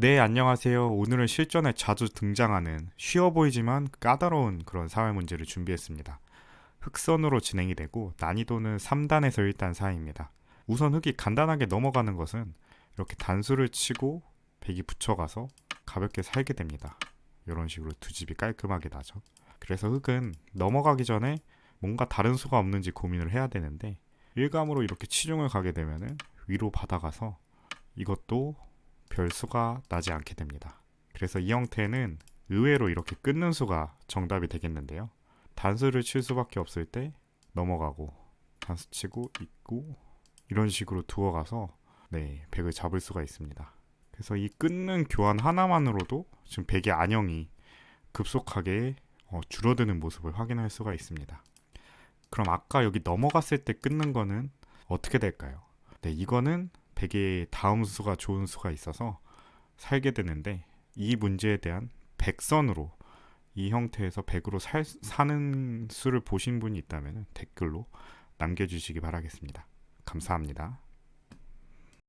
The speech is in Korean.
네, 안녕하세요. 오늘은 실전에 자주 등장하는 쉬워 보이지만 까다로운 그런 사회 문제를 준비했습니다. 흑선으로 진행이 되고 난이도는 3단에서 1단 사이입니다. 우선 흑이 간단하게 넘어가는 것은 이렇게 단수를 치고 백이 붙여가서 가볍게 살게 됩니다. 이런 식으로 두 집이 깔끔하게 나죠. 그래서 흑은 넘어가기 전에 뭔가 다른 수가 없는지 고민을 해야 되는데 일감으로 이렇게 치중을 가게 되면은 위로 받아가서 이것도 별수가 나지 않게 됩니다. 그래서 이 형태는 의외로 이렇게 끊는 수가 정답이 되겠는데요. 단수를 칠 수밖에 없을 때 넘어가고 단수 치고 있고 이런 식으로 두어가서 네 백을 잡을 수가 있습니다. 그래서 이 끊는 교환 하나만으로도 지금 백의 안형이 급속하게 어, 줄어드는 모습을 확인할 수가 있습니다. 그럼 아까 여기 넘어갔을 때 끊는 거는 어떻게 될까요? 네, 이거는 백의 다음 수가 좋은 수가 있어서 살게 되는데 이 문제에 대한 백선으로 이 형태에서 100으로 살, 사는 수를 보신 분이 있다면 댓글로 남겨주시기 바라겠습니다. 감사합니다.